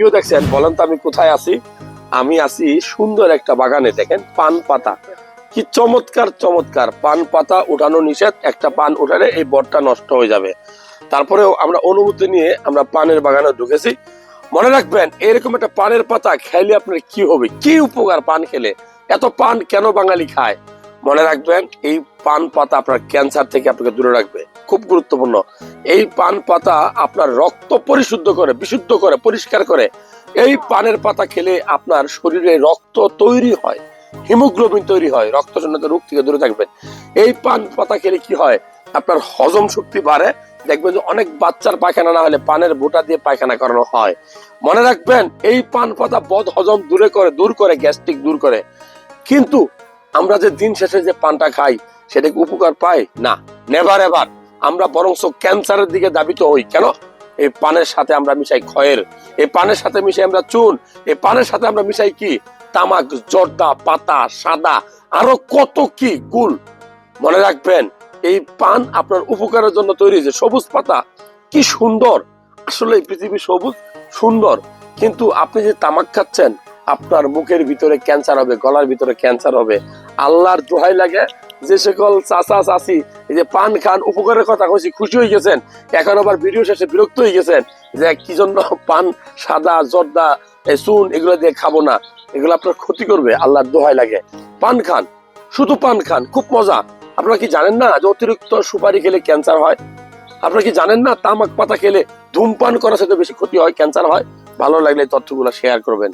Video দেখছেন, বলেন তো আমি কোথায় আছি? আমি আছি সুন্দর একটা বাগানে, দেখেন, পান পাতা। কি চমৎকার চমৎকার। পান পাতা উঠানো নিষেধ, একটা পান উঠালে এই বরটা নষ্ট হয়ে যাবে। তারপরেও আমরা অনুমতি নিয়ে আমরা পানের বাগানে ঢুকেছি। মনে রাখবেন, এরকম একটা পানের পাতা খেলে আপনার কি হবে? কি উপকার পান খেলে? এত পান কেন বাঙালি খায়? মনে রাখবেন, এই পান পাতা আপনার ক্যান্সার থেকে আপনাকে দূরে রাখবে। খুব গুরুত্বপূর্ণ। এই পান পাতা আপনার রক্ত পরিশুদ্ধ করে, বিশুদ্ধ করে, পরিষ্কার করে, এই পানের পাতা খেলে আপনার শরীরে রক্ত তৈরি হয়, হিমোগ্লোবিন তৈরি হয়, রক্তজনিত রোগ থেকে দূরে থাকবেন এই পান পাতা খেলে কি হয়? আপনার হজম শক্তি বাড়ে। দেখবেন যে অনেক বাচ্চার পায়খানা না হলে পানের বোটা দিয়ে পায়খানা করানো হয়। মনে রাখবেন, এই পান পাতা বদ হজম দূরে করে, দূর করে, গ্যাস্ট্রিক দূর করে। কিন্তু আমরা যে দিন শেষে যে পানটা খাই সেটা কি উপকার পাই না নেভার এভার আমরা বরং ক্যান্সারের দিকে দাবিত হই। কেন? এই পানের সাথে আমরা মিশাই খয়ের। এই পানের সাথে মিশাই আমরা চুন। এই পানের সাথে আমরা মিশাই কি? তামাক, জর্দা, পাতা, সাদা, আরও কত কি গুল মনে রাখবেন, এই পান আপনার উপকারের জন্য তৈরি হয়েছে। সবুজ পাতা, কি সুন্দর। আসলে পৃথিবী সবুজ, সুন্দর। কিন্তু আপনি যে তামাক খাচ্ছেন, আপনার মুখের ভিতরে ক্যান্সার হবে, গলার ভিতরে ক্যান্সার হবে। আল্লাহর দোহাই লাগে যে সকল চাচা চাচি, এই যে পান খান উপকারের কথা কইছি, খুশি হয়ে গেছেন। এখন আবার ভিডিও শেষে বিরক্ত হয়ে গেছেন যে কি জন্য পান সাদা, জর্দা চুন এগুলো দিয়ে খাব না। এগুলো আপনার ক্ষতি করবে, আল্লাহর দোহাই লাগে। পান খান, শুধু পান খান, খুব মজা। আপনারা কি জানেন না যে অতিরিক্ত সুপারি খেলে ক্যান্সার হয়? আপনারা কি জানেন না তামাক পাতা খেলে ধূমপান করার সাথে বেশি ক্ষতি হয়, ক্যান্সার হয়? ভালো লাগলে তথ্যগুলো শেয়ার করবেন।